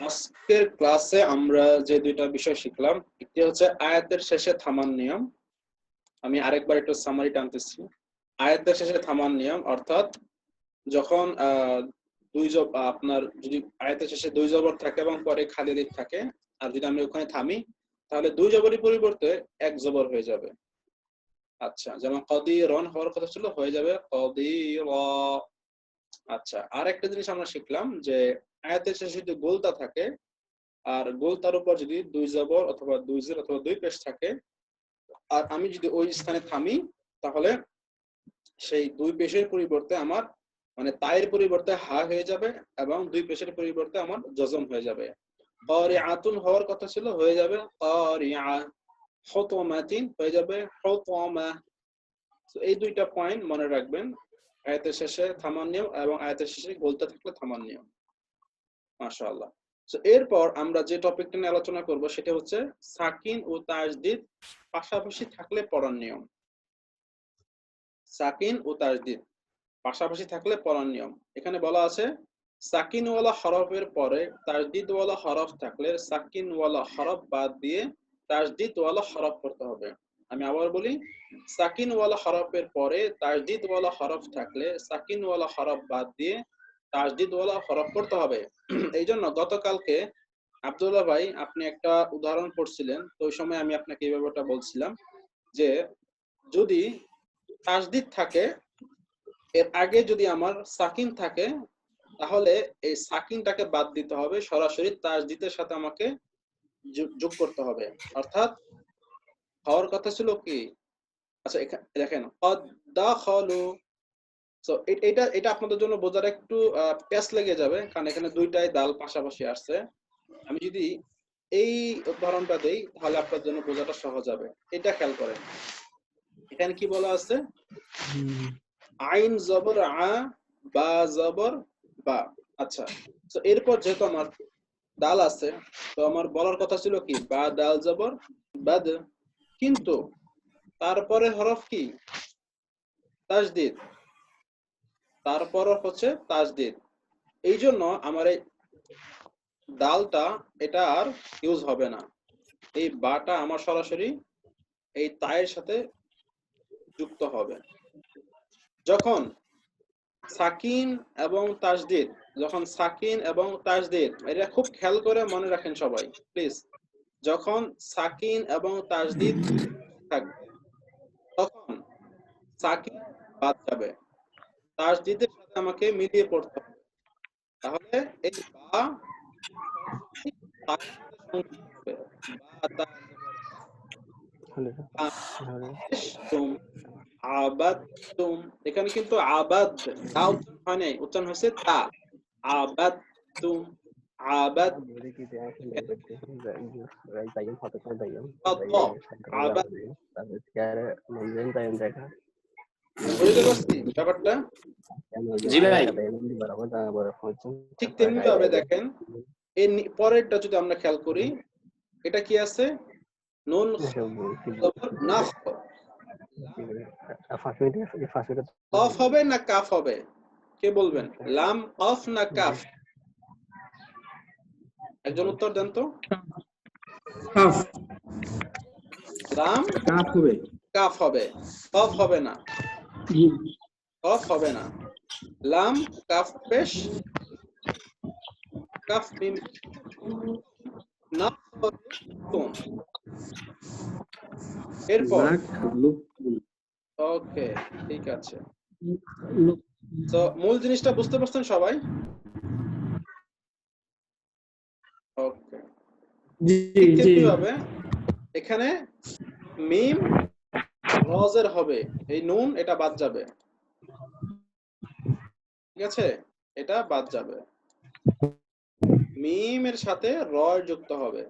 আজকের ক্লাসে আমরা যে দুইটা বিষয় শিখলাম, একটি হচ্ছে আয়াতের শেষে থামার নিয়ম। আমি আরেকবার একটু সামারি টানতেছি। আয়াতের শেষে থামার নিয়ম অর্থাৎ যখন দুই জব, আপনার যদি আয়াতের শেষে দুই জবর থাকে এবং পরে খালি দিক থাকে, আর যদি আমি ওখানে থামি, তাহলে দুই জবরের পরিবর্তে এক জবর হয়ে যাবে। আচ্ছা যেমন কদি রন হওয়ার কথা ছিল, হয়ে যাবে কদি আচ্ছা আর একটা জিনিস আমরা শিখলাম যে আয়াতের শেষে যদি গোলতা থাকে, আর গোলতার উপর যদি দুই জবর অথবা দুই জের অথবা দুই পেশ থাকে, আর আমি যদি ওই স্থানে থামি, তাহলে সেই দুই পেশের পরিবর্তে আমার মানে তায়ের পরিবর্তে হা হয়ে যাবে এবং দুই পেশের পরিবর্তে আমার জজম হয়ে যাবে। আতুন হওয়ার কথা ছিল, হয়ে যাবে হতমাতিন হয়ে যাবে এই দুইটা পয়েন্ট মনে রাখবেন, আয়াতের শেষে থামার নিয়ম এবং আয়াতের শেষে বলতে থাকলে থামার নিয়ম। মাশাআল্লাহ। তো এরপর আমরা যে টপিকটা নিয়ে আলোচনা করব সেটা হচ্ছে সাকিন ও তাজদিদ পাশাপাশি থাকলে পড়ার নিয়ম। সাকিন ও তাজদিদ পাশাপাশি থাকলে পড়ার নিয়ম। এখানে বলা আছে, সাকিনওয়ালা হরফের পরে তাজদিদওয়ালা হরফ থাকলে সাকিনওয়ালা হরফ বাদ দিয়ে তাজদিদওয়ালা হরফ পড়তে হবে। আমি আবার বলি, সাকিনওয়ালা হরফের পরে তাজদিদওয়ালা হরফ থাকলে সাকিনওয়ালা হরফ বাদ দিয়ে তাজদিদওয়ালা হরফ পড়তে হবে। এই জন্য গতকালকে আব্দুল্লাহ ভাই আপনি একটা উদাহরণ পড়ছিলেন, তো ওই সময় আমি আপনাকে এই ব্যাপারটা বলছিলাম যে, যদি তাজদিদ থাকে, এর আগে যদি আমার সাকিন থাকে, তাহলে এই সাকিনটাকে বাদ দিতে হবে, সরাসরি তাজদিদের সাথে আমাকে যোগ- করতে হবে। অর্থাৎ, হওয়ার কথা ছিল কি? আচ্ছা দেখেন তো এটা এটা আপনাদের জন্য বোঝার একটু লেগে যাবে, কারণ এখানে দুইটাই পাশাপাশি আসছে। আমি যদি এই উদাহরণটা দেই, তাহলে আপনার জন্য বোঝাটা সহজ হবে। এটা খেয়াল করেন। এখানে কি বলা আছে? আইন জবর আ, বা জবর বা। আচ্ছা তো এরপর যেহেতু আমার ডাল আছে, তো আমার বলার কথা ছিল কি? বা ডাল জবর, বাদ। কিন্তু তারপরে হরফ কি? তাজদিদ তারপর হচ্ছে তাজদিদ এই জন্য আমার এই ডালটা এটা আর ইউজ হবে না। এই বাটা আমার সরাসরি এই তায়ের সাথে যুক্ত হবে। যখন সাকিন এবং তাজদিদ যখন সাকিন এবং তাজদিদ এটা খুব খেয়াল করে মনে রাখেন সবাই প্লিজ যখন সাকিন এবং তাজদিদ থাকবে, তখন সাকিন বাদ যাবে। তাজদিদের সাথে আমাকে মিলিয়ে পড়তে হবে। তাহলে এই বা তার সাথে সংযুক্ত হবে। বা তা আবাদতুম আবাদতুম এখানে কিন্তু আবাদ তা উচ্চারণ হয় নাই উচ্চারণ হয়েছে তা। আবাদতুম আবাদ বুঝতে পারছি ব্যাপারটা? জি ভাই। ঠিক তেমনি ভাবে দেখেন। এর পরেরটা যদি আমরা খেয়াল করি এটা কি আছে? নুন নাফ। কফ হবে না কাফ হবে? কে বলবেন? লাম কফ না কাফ? একজন উত্তর দেন তো। কাফ। লাম কাফ হবে। কাফ হবে। কফ হবে না। কফ হবে না। লাম কাফ পেশ কাফ মিম না এরপর ওকে ঠিক আছে। তো মূল জিনিসটা বুঝতে পারছেন সবাই? ওকে। জি জি। কীভাবে? এখানে মিম রজের হবে। এই নুন, এটা বাদ যাবে। ঠিক আছে? এটা বাদ যাবে। মিমের সাথে র যুক্ত হবে।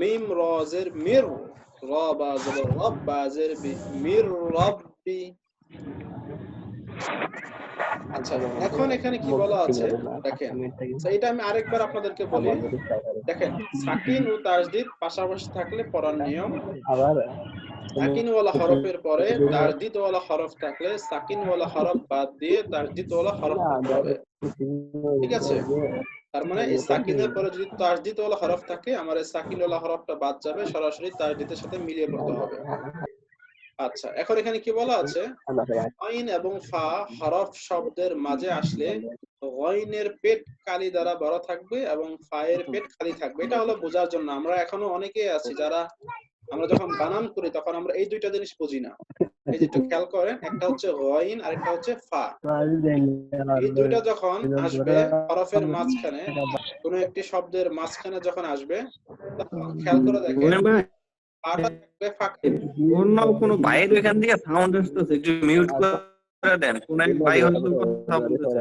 মিম রজের মির র মির রব্বি। আচ্ছা এখন এখানে কি বলা আছে? দেখেন এটা আমি আরেকবার আপনাদেরকে বলি। দেখেন, সাকিন ও তাজদিদ পাশাপাশি থাকলে পড়ার নিয়ম। আবার সাকিন ওয়ালা হরফের পরে তাজদিদ ওয়ালা হরফ থাকলে সাকিন ওয়ালা হরফ বাদ দিয়ে তাজদিদ ওয়ালা হরফ হবে। ঠিক আছে? তার মানে এই সাকিনের পরে যদি তাসদিদ ওয়ালা হরফ থাকে আমার এই সাকিন ওয়ালা হরফটা বাদ যাবে সরাসরি তাসদিদের সাথে মিলিয়ে পড়তে হবে। আচ্ছা এখন এখানে কি বলা আছে? গইন এবং ফা হরফ শব্দের মাঝে আসলে গইনের পেট কালি দ্বারা বড় থাকবে এবং ফায়ের পেট খালি থাকবে। এটা হলো বোঝার জন্য। আমরা এখনও অনেকে আছি যারা আমরা যখন বানান করি তখন আমরা এই দুইটা জিনিস বুঝি না। এই যে একটু খেয়াল করেন একটা হচ্ছে গইন আর একটা হচ্ছে ফা। এই দুইটা যখন আসবে হরফের মাঝখানে কোনো একটি শব্দের মাঝখানে যখন আসবে তখন খেয়াল করে দেখেন অন্য কোনো এখান সাউন্ড আসতেছে একটু মিউট করে দেন কোন এক ভাই হয়তো কথা বলতেছে।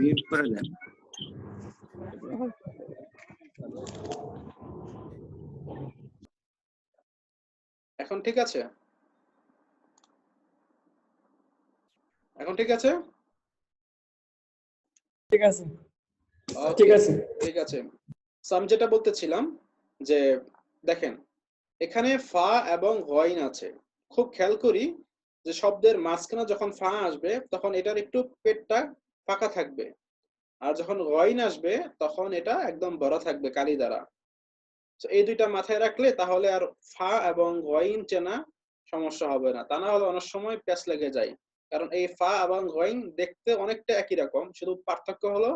মিউট করে দেন। এখন ঠিক আছে? এখন ঠিক আছে? ঠিক আছে। ঠিক আছে। ঠিক আছে। আমি যেটা বলতেছিলাম যে দেখেন এখানে ফা এবং গইন আছে। খুব খেয়াল করি যে শব্দের মাঝখানে যখন ফা আসবে তখন এটার একটু পেটটা ফাঁকা থাকবে। আর যখন গইন আসবে তখন এটা একদম বড় থাকবে কালি দ্বারা। তো এই দুইটা মাথায় রাখলে তাহলে আর ফা এবং গইন চেনা সমস্যা হবে না। তা না হলে অনেক সময় প্যাচ লেগে যায়। কারণ এই ফা এবং গইন দেখতে অনেকটা একই রকম। শুধু পার্থক্য হলো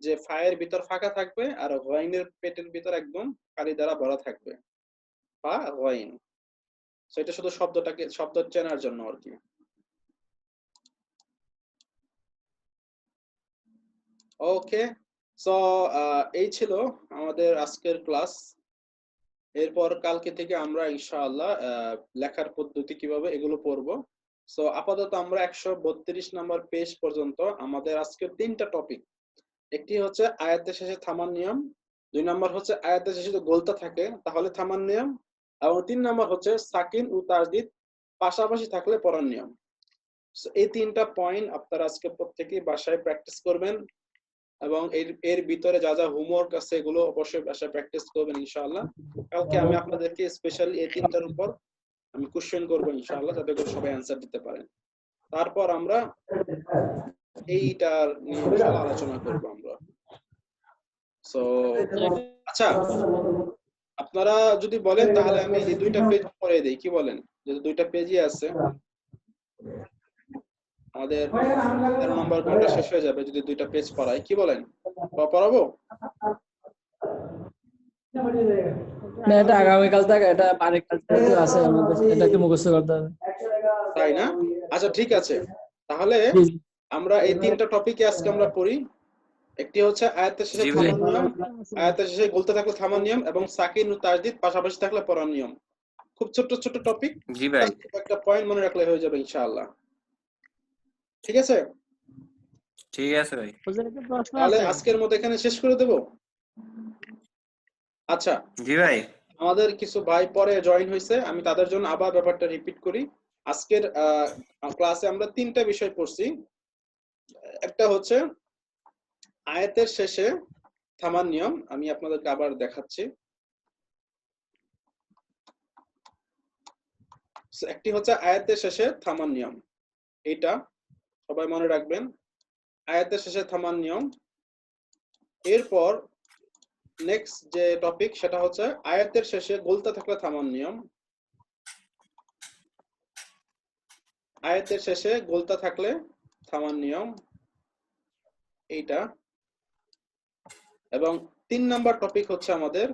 যে ফায়ের ভিতর ফাঁকা থাকবে আর গইনের পেটের ভিতর একদম কালি দ্বারা ভরা থাকবে। ফা গইন। So, এটা শুধু শব্দটাকে শব্দ চেনার জন্য আর কি। ওকে সো এই ছিল আমাদের আজকের ক্লাস। এরপর কালকে থেকে আমরা ইনশাআল্লাহ লেখার পদ্ধতি কীভাবে এগুলো পড়ব। সো আপাতত আমরা একশো বত্রিশ নাম্বার পেজ পর্যন্ত আমাদের আজকের তিনটা টপিক একটি হচ্ছে আয়াতের শেষে থামার নিয়ম, দুই নম্বর হচ্ছে আয়াতের শেষে যদি গোলতা থাকে তাহলে থামার নিয়ম, এবং তিন নম্বর হচ্ছে সাকিন ও তাজদিদ পাশাপাশি থাকলে পড়ার নিয়ম। এই তিনটা পয়েন্ট আপনারা আজকে প্রত্যেকেই বাসায় প্র্যাকটিস করবেন। এবং এর এর ভিতরে যা যা হোমওয়ার্ক আছে এগুলো অবশ্যই বাসায় প্র্যাকটিস করবেন ইনশাআল্লাহ। কালকে আমি আপনাদেরকে স্পেশালি এই তিনটার উপর আমি কোশ্চেন করব ইনশাআল্লাহ, যাতে করে সবাই অ্যান্সার দিতে পারেন তারপর আমরা এইটার নিয়ে আলোচনা করব আমরা। সো আচ্ছা আপনারা যদি বলেন তাহলে আমি এই দুইটা পেজ পড়ে দেই কি বলেন? যদি দুইটা পেজই আছে। আমাদের তেরো নম্বর ঘণ্টা শেষ হয়ে যাবে যদি দুইটা পেজ পড়াই কি বলেন? পড়াবো? না এটা আগামীকাল থেকে এটা আরেকটা আছে আমাদের এটাকে মুখস্থ করতে হবে। তাই না? আচ্ছা ঠিক আছে। তাহলে আমরা এই তিনটা টপিকে আজকে আমরা পড়ি। একটি হচ্ছে আয়াতের শেষে নিয়ম আয়াতের শেষে বলতে থাকলে থামার নিয়ম এবং সাকিন ও তাজদিদ পাশাপাশি থাকলে পড়ার নিয়ম। খুব ছোট্ট ছোট্ট টপিক জি ভাই। একটা পয়েন্ট মনে রাখলে হয়ে যাবে ইনশাআল্লাহ। ঠিক আছে? ঠিক আছে ভাই। একটা তাহলে আজকের মতো এখানে শেষ করে দেব? আচ্ছা। জি ভাই। আমাদের কিছু ভাই পরে জয়েন হয়েছে আমি তাদের জন্য আবার ব্যাপারটা রিপিট করি। আজকের ক্লাসে আমরা তিনটা বিষয় পড়ছি। একটা হচ্ছে আয়াতের শেষে থামার নিয়ম আমি আপনাদেরকে আবার দেখাচ্ছি। একটি হচ্ছে আয়াতের শেষে থামার নিয়ম। এইটা সবাই মনে রাখবেন, আয়াতের শেষে থামার নিয়ম। এরপর নেক্সট যে টপিক সেটা হচ্ছে আয়াতের শেষে গলতে থাকলে থামার নিয়ম। আয়াতের শেষে গলতে থাকলে থামার নিয়ম, এইটা। এবং তিন নাম্বার টপিক হচ্ছে আমাদের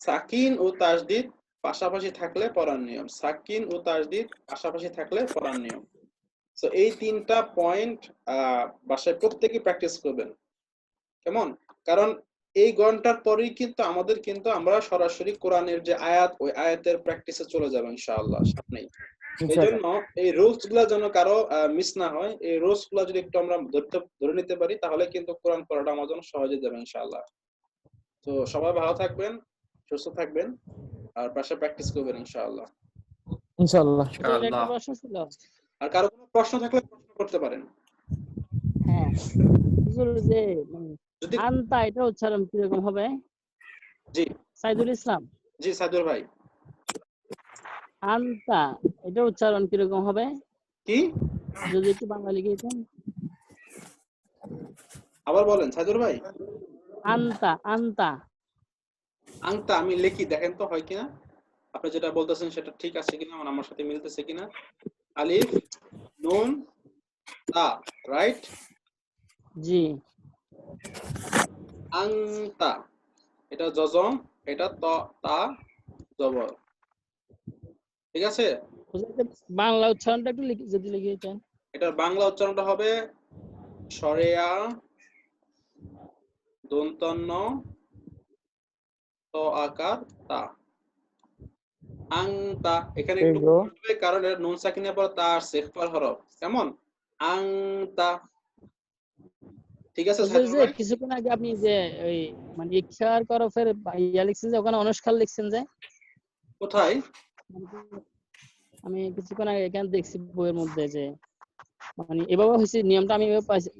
সাকিন ও তাজদিদ পাশাপাশি থাকলে পড়ার নিয়ম। সাকিন ও তাজদিদ পাশাপাশি থাকলে পড়ার নিয়ম। তো এই তিনটা পয়েন্ট বাসায় প্রত্যেকে প্র্যাকটিস করবেন। কেমন? কারণ এই ঘণ্টার পরেই কিন্তু আমাদের কিন্তু আমরা সরাসরি কোরআনের যে আয়াত ওই আয়াতের প্র্যাকটিসে চলে যাব ইনশাআল্লাহ সামনেই। এই জন্য এই রুলসগুলা যেন কারও মিস না হয় এই রুলসগুলা যদি একটু আমরা ধরতে ধরে নিতে পারি তাহলে কিন্তু কোরআন পড়াটা আমার জন্য সহজে যাবে ইনশাআল্লাহ। তো সবাই ভালো থাকবেন সুস্থ থাকবেন। আর পাশে প্র্যাকটিস করবেন ইনশাআল্লাহ। ইনশাআল্লাহ। ইনশাআল্লাহ। আর কারও কোনো প্রশ্ন থাকলে প্রশ্ন করতে পারেন। হ্যাঁ। যে যদি আন্তা এটা উচ্চারণ কীরকম হবে? জি। সাইদুল ইসলাম? জি সাদুর ভাই। আন্তা এটা উচ্চারণ কীরকম হবে? কি? যদি একটু লিখে দিতেন। আবার বলেন সাইদুর ভাই। আন্তা আন্তা। আংটা আমি লিখি দেখেন তো হয় কিনা? আপনি যেটা বলতেছেন সেটা ঠিক আছে কিনা মানে আমার সাথে মিলতেছে কিনা? আলিফ নুন তা রাইট? জি। আংতা এটা জজম এটা ত তা জবর। ঠিক আছে? বাংলা উচ্চারণটা একটু লিখে যদি লিখে দিতেন। এটার বাংলা উচ্চারণটা হবে সরেয়া দন্তন্য ত আকার তা। আংতা এখানে একটু কারণ এটা নুন সাকিনের পর তা আসছে ইখফার হরফ। কেমন? আংতা। ঠিক আছে বুঝলেন সাইদুল যে ভাই? কিছুক্ষণ আগে আপনি যে ওই মানে ইয়া লিখছেন যে ওখানে অনুষ্কার লিখছেন যে? কোথায়? আমি কিছুক্ষণ আগে এখানে দেখছি বইয়ের মধ্যে যে মানে এভাবে হয়েছে নিয়মটা আমি এভাবে পাইছি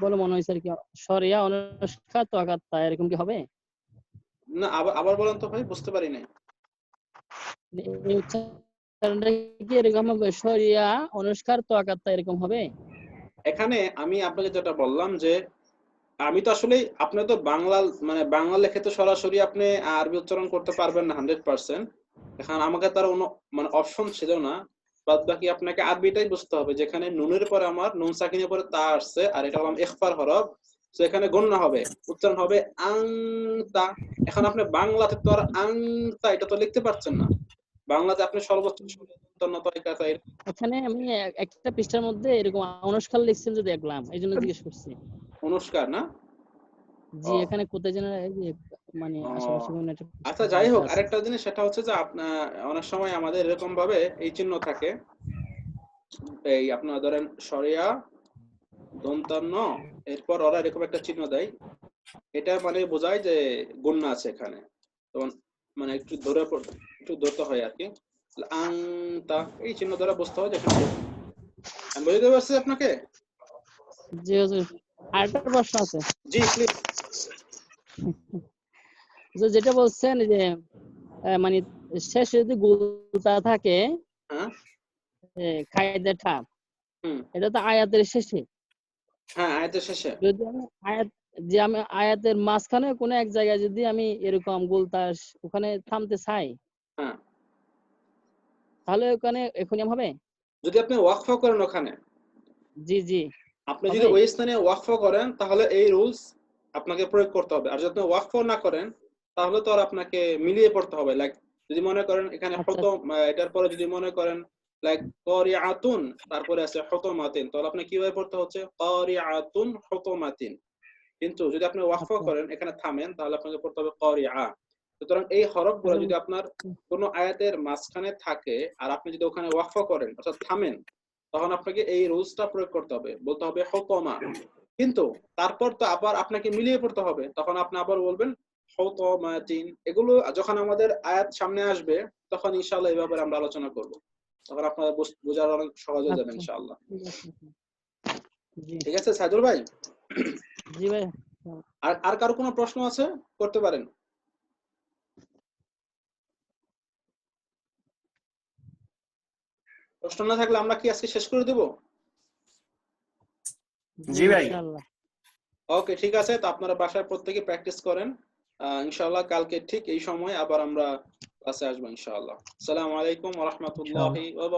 বলে মনে হয়েছে আর কি। সরিয়া অনুষ্কা তো আঘাত তা এরকম কি হবে? না আবার আবার বলেন তো ভাই বুঝতে পারি নাই। কি এরকম হবে? সরিয়া অনুষ্কার তো এরকম হবে? এখানে আমি আপনাকে যেটা বললাম যে আমি তো আসলে আপনি তো বাংলা মানে বাংলা লেখে তো সরাসরি আপনি আরবি উচ্চারণ করতে পারবেন না হান্ড্রেড পার্সেন্ট এখন আমাকে তার মানে অপশন ছিল না। বাদ বাকি আপনাকে আরবিটাই বুঝতে হবে যেখানে নুনের পরে আমার নুন সাকিনের পরে তা আসছে আর এটা হলাম ইখফার হরফ। তো এখানে গণ্য হবে। উচ্চারণ হবে আং তা এখন আপনি বাংলাতে তো আর আং তা এটা তো লিখতে পারছেন না। বাংলাতে আপনি সর্বোচ্চ এখানে আমি একটা পৃষ্ঠার মধ্যে এরকম অনুষ্কার লিখছেন যে দেখলাম এই জন্য জিজ্ঞেস করছি। অনুষ্কার না? জি এখানে কোথায় যেন মানে আচ্ছা যাই হোক আরেকটা জিনিস সেটা হচ্ছে যে আপনার অনেক সময় আমাদের এরকম ভাবে এই চিহ্ন থাকে। এই আপনার ধরেন সরিয়া দন্তান্ন এরপর ওরা এরকম একটা চিহ্ন দেয়। এটা মানে বোঝায় যে গুন্না আছে এখানে। তো মানে একটু ধরে একটু ধরতে হয় আর কি আংতা এই চিহ্ন দ্বারা বুঝতে হয় যেখানে। আমি বুঝতে পারছি আপনাকে? জি হুজুর। আরেকটা প্রশ্ন আছে। জি প্লিজ যে যেটা বলছেন যে মানে শেষে যদি গুলতা থাকে হ্যাঁ। হুম। এটা তো আয়াতের শেষে। হ্যাঁ আয়তের শেষে। যদি আমি আয়াত যে আমি আয়াতের মাঝখানে কোনো এক জায়গায় যদি আমি এরকম গুলতাস ওখানে থামতে চাই হ্যাঁ। তাহলে ওখানে এখনই হবে? যদি আপনি ওয়াকফা করেন ওখানে। জি জি। আপনি যদি ওই স্থানে ওয়াকফ করেন তাহলে এই রুলস আপনাকে প্রয়োগ করতে হবে। আর যদি আপনি ওয়াকফ না করেন তাহলে তো আর আপনাকে মিলিয়ে পড়তে হবে। লাইক যদি মনে করেন এখানে আচ্ছা। হত এটার পরে যদি মনে করেন লাইক করিআতুন তারপরে আছে হতমাতিন তাহলে আপনি কীভাবে পড়তে হচ্ছে? করিআতুন হতমাতিন কিন্তু যদি আপনি ওয়াকফ আচ্ছা। করেন এখানে থামেন তাহলে আপনাকে পড়তে হবে করিআ সুতরাং এই হরফগুলো আচ্ছা। যদি আপনার কোনো আয়াতের মাঝখানে থাকে আর আপনি যদি ওখানে ওয়াকফ করেন অর্থাৎ থামেন তখন আপনাকে এই রুলসটা প্রয়োগ করতে হবে। বলতে হবে হতমা কিন্তু তারপর তো আবার আপনাকে মিলিয়ে পড়তে হবে। তখন আপনি আবার বলবেন হতমাতিন এগুলো যখন আমাদের আয়াত সামনে আসবে তখন ইনশাআল্লাহ এই ব্যাপারে আমরা আলোচনা করব। তখন আপনার বোঝার অনেক সহজ হয়ে যাবে আচ্ছা। ইনশাআল্লাহ। ঠিক আছে। জি। ঠিক আছে সাইদুল ভাই? জি ভাই। আর আর কারও কোনো প্রশ্ন আছে? করতে পারেন। প্রশ্ন না থাকলে আমরা কি আজকে শেষ করে দেবো? জি ভাই। ইনশাআল্লাহ। ওকে ঠিক আছে তো আপনারা বাসায় প্রত্যেকে প্র্যাকটিস করেন। ইনশাআল্লাহ কালকে ঠিক এই সময় আবার আমরা ক্লাসে আসব ইনশাআল্লাহ। আসসালামু আলাইকুম ওয়া